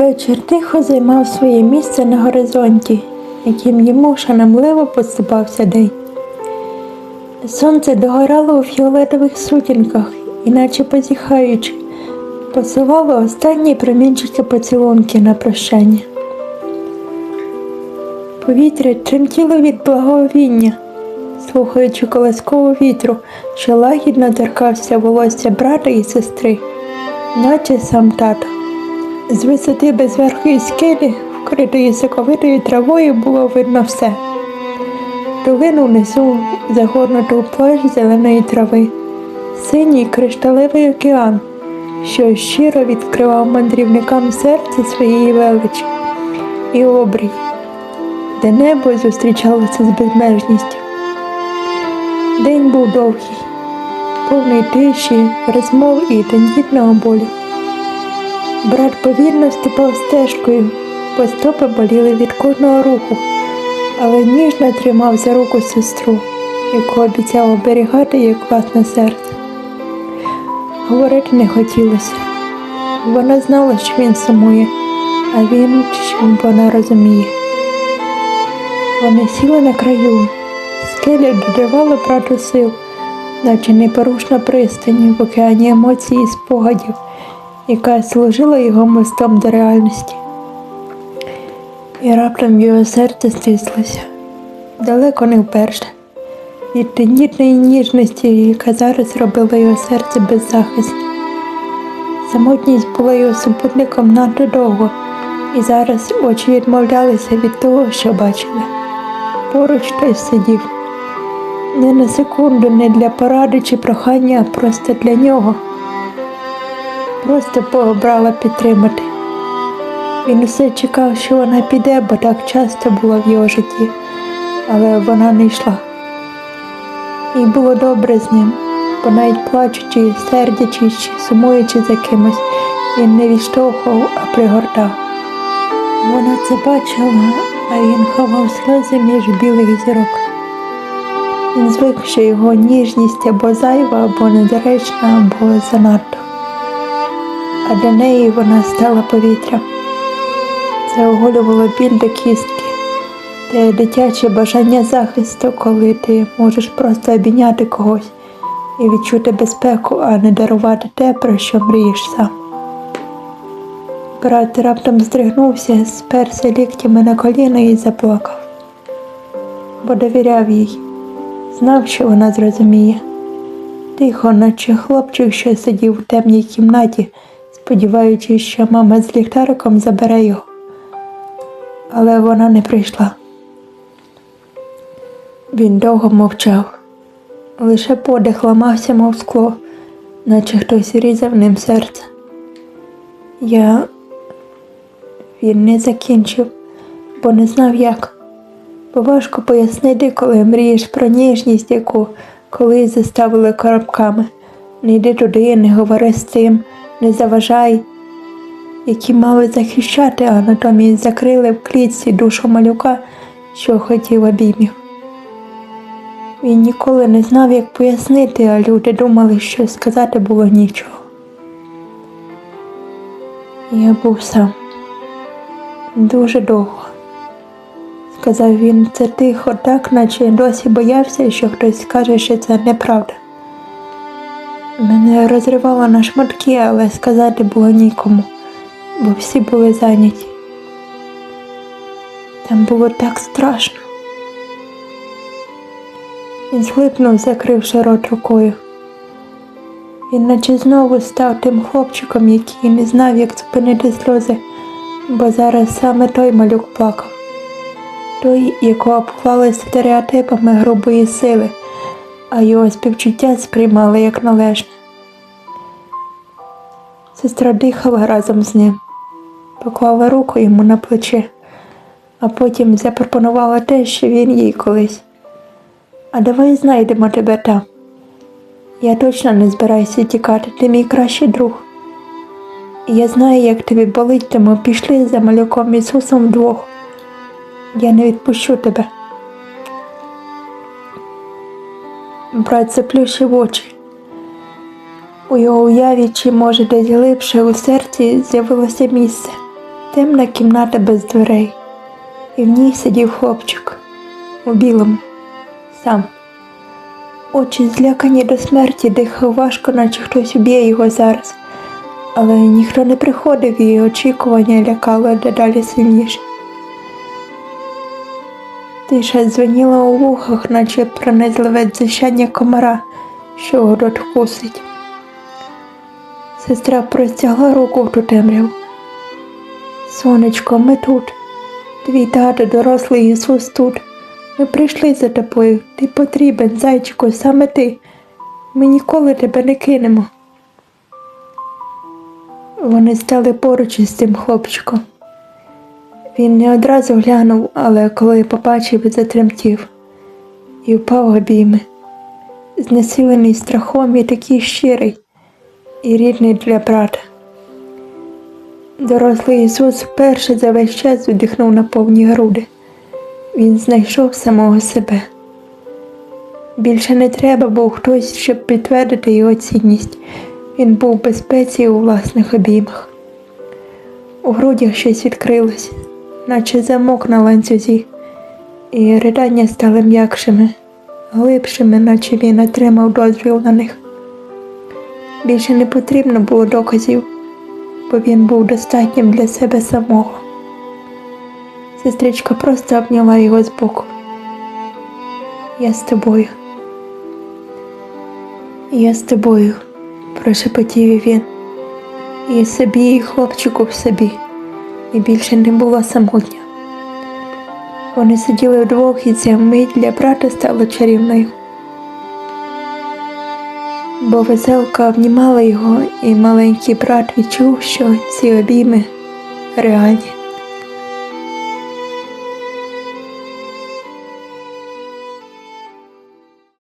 Вечір тихо займав своє місце на горизонті, яким йому шанобливо поступався день. Сонце догорало у фіолетових сутінках, іначе позіхаючи, посилало останні промінчики поцілунки на прощання. Повітря тремтіло від благовіння, слухаючи колискову вітру, що лагідно торкався волосся брата і сестри, наче сам тато. З висоти безверхої скелі, вкритої соковитою травою, було видно все. Долину внизу, загорнуту у плащ зеленої трави, синій кришталевий океан, що щиро відкривав мандрівникам серце своєї величі, і обрій, де небо зустрічалося з безмежністю. День був довгий, повний тиші, розмов і тендітного болю. Брат повільно ступав стежкою, бо стопи боліли від кожного руху, але ніжно тримав за руку сестру, яку обіцяв оберігати як власне серце. Говорити не хотілося. Вона знала, що він сумує, а він, що вона розуміє. Вони сіли на краю, скеля додавала брату сил, наче непорушна пристані в океані емоцій і спогадів яка служила його мостом до реальності. І раптом його серце стислося, далеко не вперше, від тендітної ніжності, яка зараз робила його серце беззахисне. Самотність була його супутником надто довго, і зараз очі відмовлялися від того, що бачили. Поруч хтось сидів. Не на секунду, не для поради чи прохання, а просто для нього просто пообрала підтримати. Він усе чекав, що вона піде, бо так часто було в його житті, але вона не йшла. І було добре з ним, бо навіть плачучи, сердячи чи сумуючи за кимось, він не відштовхував, а пригортав. Вона це бачила, а він ховав сльози між білих зірок. Він звик, що його ніжність або зайва, або недоречна, або занадто а для неї вона стала повітрям. Це оголювало біль до кістки, те дитяче бажання захисту, коли ти можеш просто обійняти когось і відчути безпеку, а не дарувати те, про що мрієш сам. Брат раптом здригнувся, сперся ліктями на коліна і заплакав, бо довіряв їй, знав, що вона зрозуміє. Тихо, наче хлопчик, що сидів у темній кімнаті сподіваючись, що мама з ліхтариком забере його. Але вона не прийшла. Він довго мовчав, лише подих ламався, мов скло, наче хтось різав ним серце. Я він не закінчив, бо не знав як. Бо важко пояснити, коли мрієш про ніжність, яку колись заставили коробками. Не йди туди, не говори з цим не заважай, які мали захищати, а натомість закрили в клітці душу малюка, що хотів обіймів. Він ніколи не знав, як пояснити, а люди думали, що сказати було нічого. Я був сам дуже довго, сказав він це тихо, так, наче досі боявся, що хтось скаже, що це неправда. Мене розривало на шматки, але сказати було нікому, бо всі були зайняті. Там було так страшно. Він зглипнув, закривши рот рукою. Він наче знову став тим хлопчиком, який не знав, як зупинити сльози, бо зараз саме той малюк плакав, той, якого обклали стереотипами грубої сили а його співчуття сприймали як належне. Сестра дихала разом з ним, поклала руку йому на плече, а потім запропонувала те, що він їй колись. А давай знайдемо тебе там. Я точно не збираюся тікати, ти мій кращий друг. Я знаю, як тобі болить, тому пішли за малюком Ісусом вдвох. Я не відпущу тебе. Брат заплющив очі. У його уяві, чи може десь глибше у серці з'явилося місце, Темна кімната без дверей, і в ній сидів хлопчик у білому, сам. Очі злякані до смерті, дихав важко, наче хтось уб'є його зараз. Але ніхто не приходив і очікування лякало дедалі сильніше. Тиша дзвеніла у вухах, наче пронизливе дзищання комара, що город вкусить. Сестра простягла руку в ту темряву. Сонечко, ми тут. Твій тато, дорослий Ісус тут. Ми прийшли за тобою. Ти потрібен, зайчику, саме ти. Ми ніколи тебе не кинемо. Вони стали поруч із цим хлопчиком. Він не одразу глянув, але коли побачив, затремтів і впав обійми, знесилений страхом і такий щирий і рідний для брата. Дорослий Ісус вперше за весь час видихнув на повні груди. Він знайшов самого себе. Більше не треба був хтось, щоб підтвердити його цінність. Він був в безпеці у власних обіймах. У грудях щось відкрилось, наче замок на ланцюзі, і ридання стали м'якшими, глибшими, наче він отримав дозвіл на них. Більше не потрібно було доказів, бо він був достатнім для себе самого. Сестричка просто обняла його збоку. Я з тобою. Я з тобою, прошепотів він. І собі, і хлопчику в собі, і більше не було самотня. Вони сиділи вдвох, і ця мить для брата стала чарівною. Бо веселка обнімала його, і маленький брат відчув, що ці обійми реальні.